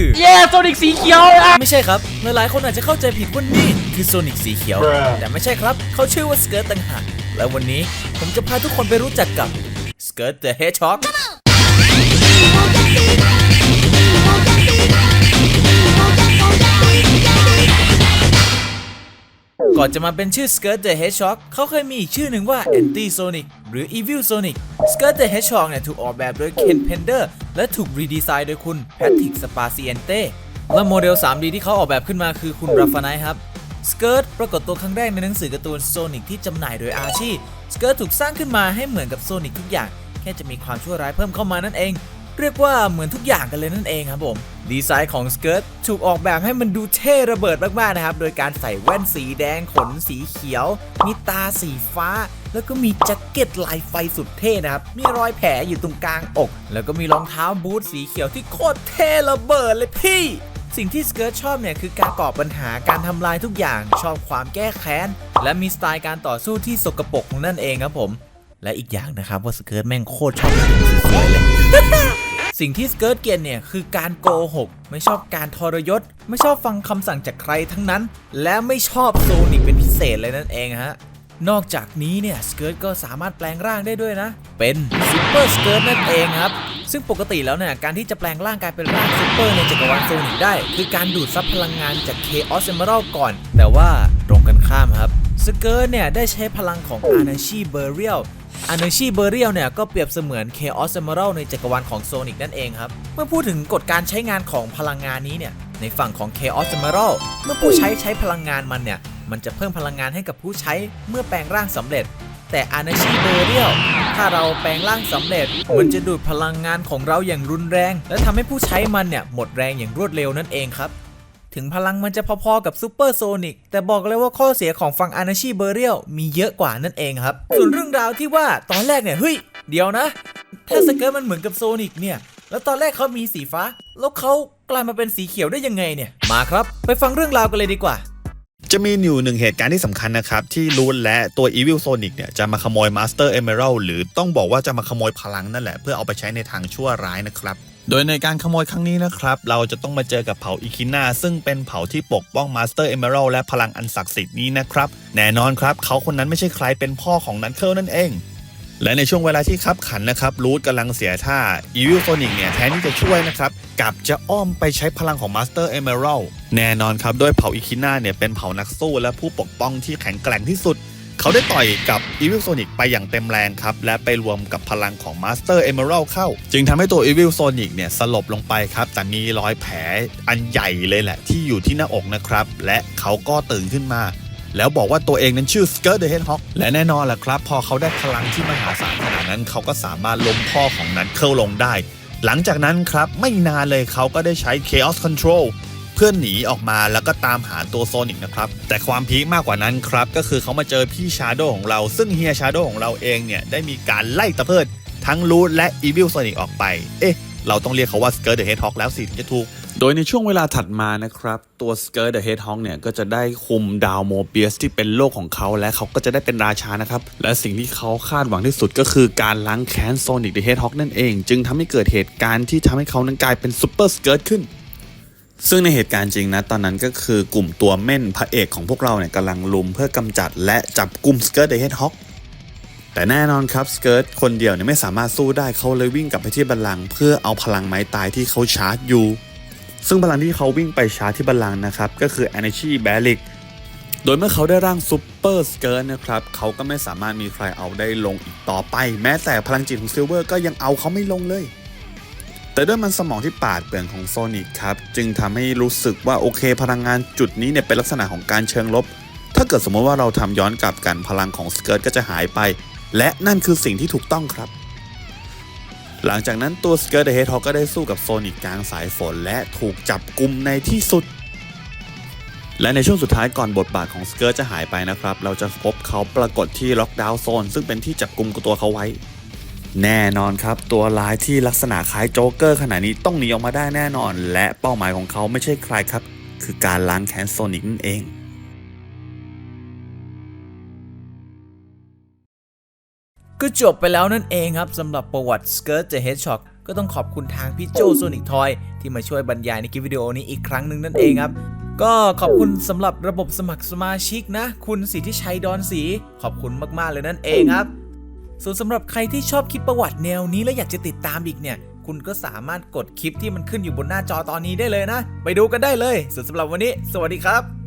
คือ เย้โซนิกสีเขียวอะไม่ใช่ครับ หลายๆ คนอาจจะเข้าใจผิดว่านี่คือโซนิกสีเขียวแต่ไม่ใช่ครับ เขาชื่อว่าสเกิร์ตต่างหากและวันนี้ผมจะพาทุกคนไปรู้จักกับสเกิร์ตเดอะเฮดช็อก ก่อนจะมาเป็นชื่อ Skirt the Hedgehog เขาเคยมีอีกชื่อหนึ่งว่า Anti Sonic หรือ Evil Sonic Skirt the Hedgehog เนี่ยถูกออกแบบโดย Ken Pender และถูกรีดีไซน์โดยคุณ Patrick Spaciente และโมเดล 3D ที่เขาออกแบบขึ้นมาคือคุณ r a f a n i ครับสเกิร์ตปรากฏตัวครั้งแรกในหนังสือการ์ตูนโซนิกที่จำหน่ายโดยอาชีสเกิร์ตถูกสร้างขึ้นมาให้เหมือนกับโซนิกทุกอย่าง แค่จะมีความชั่วร้ายเพิ่มเข้ามานั่นเอง เรียกว่าเหมือนทุกอย่างกันเลยนั่นเองครับผมดีไซน์ของสเกิร์ตถูกออกแบบให้มันดูเท่ระเบิดมากๆนะครับ โดยการใส่แว่นสีแดงขนสีเขียว มีตาสีฟ้า แล้วก็มีแจ็คเก็ตลายไฟสุดเท่นะครับ มีรอยแผลอยู่ตรงกลางอก แล้วก็มีรองเท้าบูทสีเขียวที่โคตรเท่ระเบิดเลยพี่สิ่งที่สเกิร์ตชอบเนี่ยคือการก่อปัญหาการทำลายทุกอย่าง ชอบความแก้แค้น และมีสไตล์การต่อสู้ที่สกปรกนั่นเองครับผม และอีกอย่างนะครับว่าสเกิร์ตแม่งโคตรชอบผู้หญิงสวยเลย สิ่งที่สเกิร์ตเกียนเนี่ยคือการโกหก ไม่ชอบการทรยศ ไม่ชอบฟังคำสั่งจากใครทั้งนั้น และไม่ชอบโซนิกเป็นพิเศษเลยนั่นเองฮะนอกจากนี้เนี่ยสเกิร์ตก็สามารถแปลงร่างได้ด้วยนะ เป็นซูเปอร์สเกิร์ตนั่นเองครับ ซึ่งปกติแล้วเนี่ยการที่จะแปลงร่างกายเป็นร่างซูเปอร์ในจักรวาลโซนิกได้ คือการดูดซับพลังงานจาก Chaos Emerald ก่อน แต่ว่า สเกิร์ตเนี่ยได้ใช้พลังของ Anashi Burial อ n น r ชีเบอร์เรียลเนี่ยก็เปรียบเสมือน Chaos Emerald ในจักรวาลของโซนิกนั่นเองครับ เมื่อพูดถึงกฎการใช้งานของพลังงานนี้เนี่ยในฝั่งของ Chaos Emerald เมื่อผู้ใช้ใช้พลังงานมันเนี่ยมันจะเพิ่มพลังงานให้กับผู้ใช้เมื่อแปลงร่างสำเร็จ แต่อ n น r ชีเบอร์เรียลถ้าเราแปลงร่างสำเร็จ มันจะดูดพลังงานของเราอย่างรุนแรง และทำให้ผู้ใช้มันเนี่ยหมดแรงอย่างรวดเร็วนั่นเองครับ ถึงพลังมันจะพอๆกับซูเปอร์โซนิกแต่บอกเลยว่าข้อเสียของฝั่งอานาชีเบอร์เรียลมีเยอะกว่านั่นเองครับ ส่วนเรื่องราวที่ว่าตอนแรกเนี่ยเฮ้ยเดี๋ยวนะ ถ้าสเกิร์ตมันเหมือนกับโซนิกเนี่ย แล้วตอนแรกเขามีสีฟ้า แล้วเขากลายมาเป็นสีเขียวได้ยังไงเนี่ย มาครับ ไปฟังเรื่องราวกันเลยดีกว่าจะมีอยู่หนึ่งเหตุการณ์ที่สำคัญนะครับ ที่รูนและตัว Evil Sonic เนี่ยจะมาขโมย Master Emerald หรือต้องบอกว่าจะมาขโมยพลังนั่นแหละ เพื่อเอาไปใช้ในทางชั่วร้ายนะครับ โดยในการขโมยครั้งนี้นะครับ เราจะต้องมาเจอกับเผ่าอีคินาซึ่งเป็นเผ่าที่ปกป้อง Master Emerald และพลังอันศักดิ์สิทธิ์นี้นะครับ แน่นอนครับ เขาคนนั้นไม่ใช่ใครเป็นพ่อของนันเคิลนั่นเอง และในช่วงเวลาที่คับขันนะครับรูทกำลังเสียท่า Evil Sonic เนี่ยแทนที่จะช่วยนะครับกลับจะอ้อมไปใช้พลังของ Master Emerald แน่นอนครับด้วยเผ่าอีคิน่าเนี่ยเป็นเผ่านักสู้และผู้ปกป้องที่แข็งแกร่งที่สุด เขาได้ต่อยกับ Evil Sonic ไปอย่างเต็มแรงครับ และไปรวมกับพลังของ Master Emerald เข้า จึงทำให้ตัว Evil Sonic เนี่ยสลบลงไปครับ แต่มีรอยแผลอันใหญ่เลยแหละ ที่อยู่ที่หน้าอกนะครับ และเขาก็ตื่นขึ้นมา แล้วบอกว่าตัวเองนั้นชื่อ Skirt the Hedgehog และแน่นอนแหละครับ พอเขาได้พลังที่มหาศาลขนาดนั้น เขาก็สามารถล้มพ่อของนัทเคิลลงได้ หลังจากนั้นครับไม่นานเลยเขาก็ได้ใช้ Chaos Control พื่อนหนีออกมาแล้วก็ตามหาตัวโซนิกนะครับ แต่ความพีคมากกว่านั้นครับ ก็คือเขามาเจอพี่ชาโดของเรา ซึ่งเฮียชาโดของเราเองเนี่ย ได้มีการไล่ตะเพิด ทั้งรูทและ Evil Sonic ออกไป เอ๊ะ เราต้องเรียกเขาว่า Skirt the Hedgehog แล้วสิถึงจะถูก โดยในช่วงเวลาถัดมานะครับ ตัว Skirt the Hedgehog เนี่ย ก็จะได้คุมดาวโมเบียสที่เป็นโลกของเขาและเขาก็จะได้เป็นราชานะครับ และสิ่งที่เขาคาดหวังที่สุดก็คือการล้างแค้นโซนิก the Hedgehog นั่นเอง จึงทำให้เกิดเหตุการณ์ที่ทำให้เขานั้นกลายเป็นซูเปอร์สเกิร์ตขึ้น ซึ่งในเหตุการณ์จริงนะตอนนั้นก็คือกลุ่มตัวเม่นพระเอกของพวกเราเนี่ยกำลังลุมเพื่อกำจัดและจับกลุ่ม Skirt the Hedgehog แต่แน่นอนครับสเกิร์ตคนเดียวเนี่ยไม่สามารถสู้ได้เขาเลยวิ่งกลับไปที่บัลลังก์เพื่อเอาพลังไม้ตายที่เขาชาร์จอยู่ ซึ่งพลังที่เขาวิ่งไปชาร์จที่บัลลังก์นะครับก็คือ Energy b a l i c โดยเมื่อเขาได้ร่างซูเปอร์สเกิร์ตนะครับเขาก็ไม่สามารถมีใครเอาได้ลงอีกต่อไป แม้แต่พลังจิตของซิลเวอร์ก็ยังเอาเขาไม่ลงเลย แต่ด้วยมันสมองที่ปาดเปลืองของโซนิกครับ จึงทำให้รู้สึกว่าโอเค พลังงานจุดนี้เนี่ยเป็นลักษณะของการเชิงลบ ถ้าเกิดสมมติว่าเราทำย้อนกลับกันพลังของสเกิร์ตก็จะหายไป และนั่นคือสิ่งที่ถูกต้องครับ หลังจากนั้นตัวสเกิร์ตเดอะเฮดฮอกก็ได้สู้กับโซนิกกลางสายฝนและถูกจับกลุ่มในที่สุด และในช่วงสุดท้ายก่อนบทบาทของสเกิร์ตจะหายไปนะครับ เราจะพบเขาปรากฏที่ล็อกดาวน์โซนซึ่งเป็นที่จับกลุ่มตัวเขาไว้ แน่นอนครับ ตัวร้ายที่ลักษณะคล้ายโจ๊กเกอร์ขนาดนี้ต้องหนีออกมาได้แน่นอน และเป้าหมายของเขาไม่ใช่ใครครับ คือการล้างแค้นโซนิกนั่นเองก็จบไปแล้วนั่นเองครับสำหรับประวัติ Skirt the Hedgehog ก็ก็ต้องขอบคุณทางพี่โจโซนิกทอยที่มาช่วยบรรยายในคลิปวิดีโอนี้อีกครั้งหนึ่งนั่นเองครับ ก็ขอบคุณสำหรับระบบสมัครสมาชิกนะ คุณสิทธิชัยดอนศรีขอบคุณมากๆเลยนั่นเองครับ ส่วนสำหรับใครที่ชอบคลิปประวัติแนวนี้และอยากจะติดตามอีกเนี่ย คุณก็สามารถกดคลิปที่มันขึ้นอยู่บนหน้าจอตอนนี้ได้เลยนะ ไปดูกันได้เลยส่วนสำหรับวันนี้ สวัสดีครับ